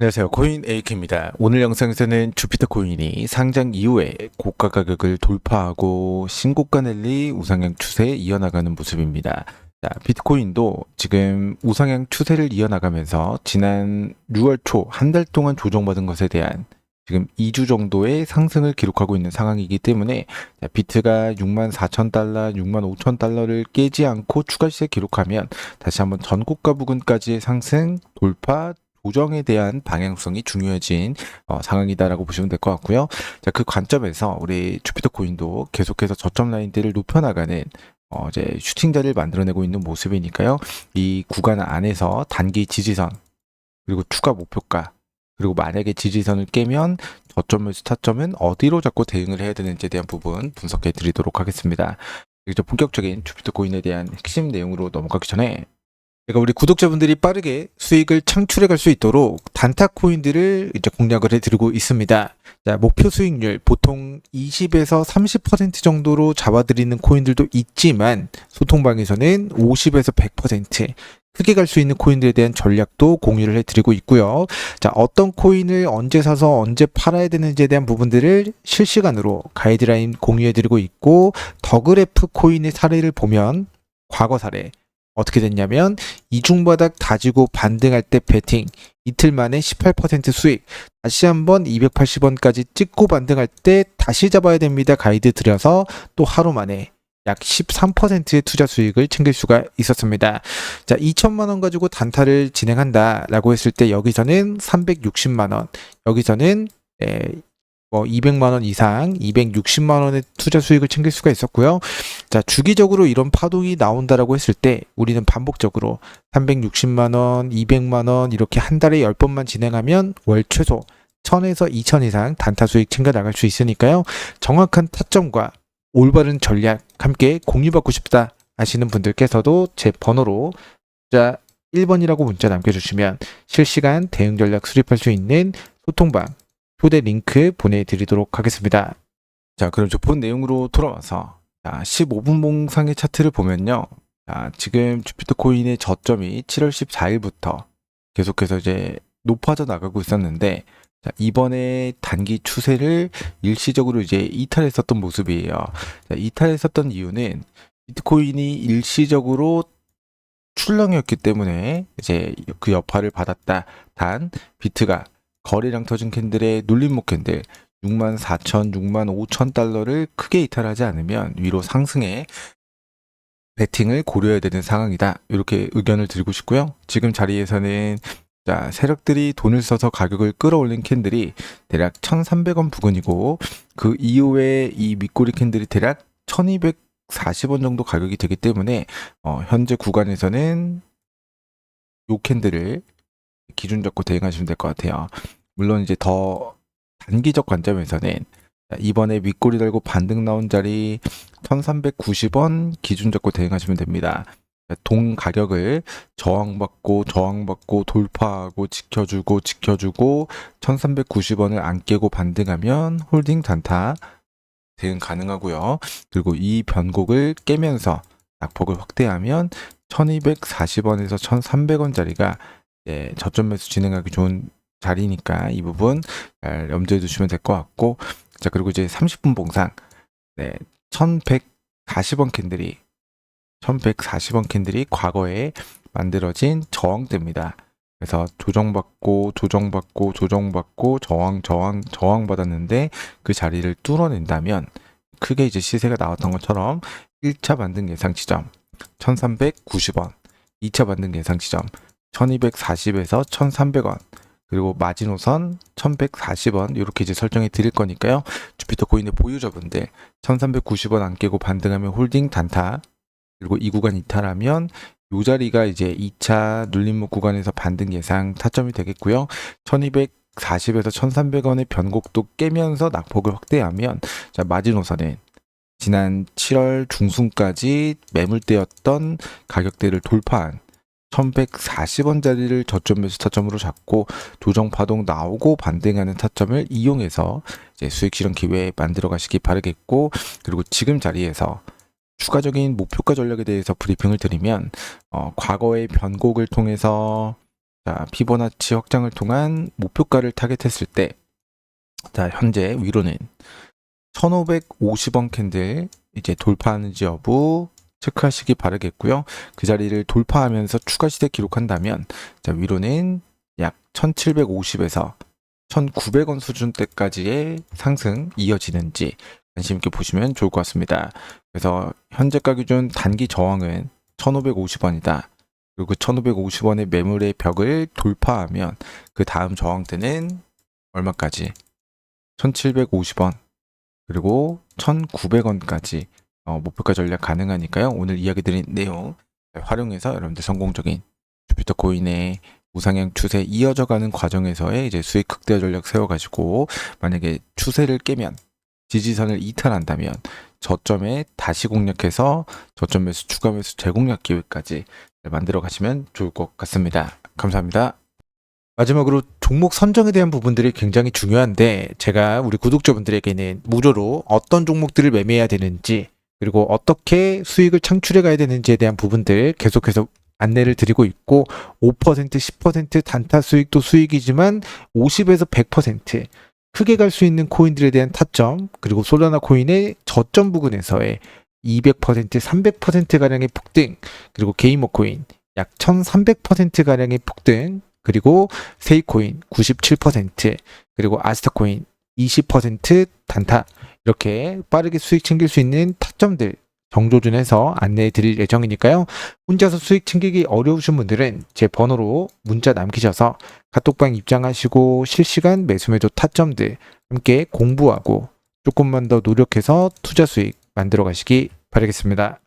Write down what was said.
안녕하세요. 코인 에이크입니다. 오늘 영상에서는 주피터 코인이 상장 이후에 고가 가격을 돌파하고 신고가 랠리 우상향 추세 이어나가는 모습입니다. 자, 비트코인도 지금 우상향 추세를 이어나가면서 지난 6월 초 한 달 동안 조정받은 것에 대한 지금 2주 정도의 상승을 기록하고 있는 상황이기 때문에 자, 비트가 6만 4천 달러, 6만 5천 달러를 깨지 않고 추가 시세 기록하면 다시 한번 전고가 부근까지의 상승 돌파 조정에 대한 방향성이 중요해진 어, 상황이다라고 보시면 될 것 같고요. 자, 그 관점에서 우리 주피터 코인도 계속해서 저점 라인들을 높여나가는 어, 이제 슈팅 자리를 만들어내고 있는 모습이니까요. 이 구간 안에서 단기 지지선 그리고 추가 목표가 그리고 만약에 지지선을 깨면 저점 매수 타점은 어디로 잡고 대응을 해야 되는지에 대한 부분 분석해 드리도록 하겠습니다. 이제 본격적인 주피터 코인에 대한 핵심 내용으로 넘어가기 전에 제가 우리 구독자분들이 빠르게 수익을 창출해 갈 수 있도록 단타 코인들을 이제 공략을 해 드리고 있습니다. 자, 목표 수익률 보통 20에서 30% 정도로 잡아드리는 코인들도 있지만 소통방에서는 50에서 100% 크게 갈 수 있는 코인들에 대한 전략도 공유를 해드리고 있고요. 자, 어떤 코인을 언제 사서 언제 팔아야 되는지에 대한 부분들을 실시간으로 가이드라인 공유해드리고 있고 더 그래프 코인의 사례를 보면 과거 사례 어떻게 됐냐면 이중바닥 다지고 반등할 때 베팅 이틀 만에 18% 수익 다시 한번 280원까지 찍고 반등할 때 다시 잡아야 됩니다 가이드 드려서 또 하루 만에 약 13%의 투자 수익을 챙길 수가 있었습니다. 자, 2천만 원 가지고 단타를 진행한다라고 했을 때 여기서는 360만 원, 여기서는 에, 뭐 200만 원 이상, 260만 원의 투자 수익을 챙길 수가 있었고요. 자, 주기적으로 이런 파동이 나온다라고 했을 때 우리는 반복적으로 360만 원, 200만 원 이렇게 한 달에 10번만 진행하면 월 최소 1000에서 2000 이상 단타 수익 챙겨 나갈 수 있으니까요. 정확한 타점과 올바른 전략 함께 공유받고 싶다 하시는 분들께서도 제 번호로 자 1번이라고 문자 남겨주시면 실시간 대응 전략 수립할 수 있는 소통방 초대 링크 보내드리도록 하겠습니다. 자, 그럼 저 본 내용으로 돌아와서 자, 15분 봉상의 차트를 보면요. 자, 지금 주피터 코인의 저점이 7월 14일부터 계속해서 이제 높아져 나가고 있었는데 자, 이번에 단기 추세를 일시적으로 이제 이탈했었던 모습이에요. 자, 이탈했었던 이유는 비트코인이 일시적으로 출렁이었기 때문에 이제 그 여파를 받았다. 단 비트가 거래량 터진 캔들의 눌림목 캔들 6만 4천, 6만 5천 달러를 크게 이탈하지 않으면 위로 상승해 베팅을 고려해야 되는 상황이다. 이렇게 의견을 드리고 싶고요. 지금 자리에서는 자, 세력들이 돈을 써서 가격을 끌어올린 캔들이 대략 1,300원 부근이고 그 이후에 이 밑꼬리 캔들이 대략 1,240원 정도 가격이 되기 때문에 어, 현재 구간에서는 요 캔들을 기준 잡고 대응하시면 될 것 같아요. 물론 이제 더 단기적 관점에서는 이번에 윗골이 달고 반등 나온 자리 1390원 기준 잡고 대응하시면 됩니다. 동 가격을 저항받고 저항받고 돌파하고 지켜주고 지켜주고 1390원을 안 깨고 반등하면 홀딩 단타 대응 가능하고요. 그리고 이 변곡을 깨면서 낙폭을 확대하면 1240원에서 1300원짜리가 예, 저점 매수 진행하기 좋은 자리니까 이 부분 잘 염두에 두시면 될 것 같고 자 그리고 이제 30분 봉상 네 1140원 캔들이 1140원 캔들이 과거에 만들어진 저항대입니다. 그래서 조정받고 조정받고 조정받고 저항 저항 저항 받았는데 그 자리를 뚫어낸다면 크게 이제 시세가 나왔던 것처럼 1차 반등 예상 지점 1390원 2차 반등 예상 지점 1240에서 1300원 그리고 마지노선 1140원 이렇게 이제 설정해 드릴 거니까요. 주피터 코인의 보유자분들 1390원 안 깨고 반등하면 홀딩 단타 그리고 이 구간 이탈하면 요 자리가 이제 2차 눌림목 구간에서 반등 예상 타점이 되겠고요. 1240에서 1300원의 변곡도 깨면서 낙폭을 확대하면 자 마지노선은 지난 7월 중순까지 매물대였던 가격대를 돌파한 1140원짜리를 저점 매수 타점으로 잡고 조정 파동 나오고 반등하는 타점을 이용해서 이제 수익 실현 기회 만들어 가시기 바라겠고 그리고 지금 자리에서 추가적인 목표가 전략에 대해서 브리핑을 드리면 어, 과거의 변곡을 통해서 자, 피보나치 확장을 통한 목표가를 타겟했을 때, 자, 현재 위로는 1550원 캔들 이제 돌파하는지 여부 체크하시기 바라겠고요. 그 자리를 돌파하면서 추가 시대 기록한다면, 자, 위로는 약 1750에서 1900원 수준대까지의 상승 이어지는지 관심 있게 보시면 좋을 것 같습니다. 그래서 현재가 기준 단기 저항은 1550원이다. 그리고 그 1550원의 매물의 벽을 돌파하면 그 다음 저항대는 얼마까지? 1750원 그리고 1900원까지 어, 목표가 전략 가능하니까요. 오늘 이야기 드린 내용 활용해서 여러분들 성공적인 주피터 코인의 우상향 추세 이어져가는 과정에서의 이제 수익 극대 전략 세워가지고 만약에 추세를 깨면 지지선을 이탈한다면 저점에 다시 공략해서 저점 매수 추가 매수 재공략 기회까지 만들어 가시면 좋을 것 같습니다. 감사합니다. 마지막으로 종목 선정에 대한 부분들이 굉장히 중요한데 제가 우리 구독자분들에게는 무료로 어떤 종목들을 매매해야 되는지 그리고 어떻게 수익을 창출해 가야 되는지에 대한 부분들 계속해서 안내를 드리고 있고 5% 10% 단타 수익도 수익이지만 50에서 100% 크게 갈 수 있는 코인들에 대한 타점 그리고 솔라나 코인의 저점 부근에서의 200% 300% 가량의 폭등 그리고 게이머 코인 약 1300% 가량의 폭등 그리고 세이코인 97% 그리고 아스타코인 20% 단타 이렇게 빠르게 수익 챙길 수 있는 타점들 정조준해서 안내해 드릴 예정이니까요. 혼자서 수익 챙기기 어려우신 분들은 제 번호로 문자 남기셔서 카톡방 입장하시고 실시간 매수매도 타점들 함께 공부하고 조금만 더 노력해서 투자 수익 만들어 가시기 바라겠습니다.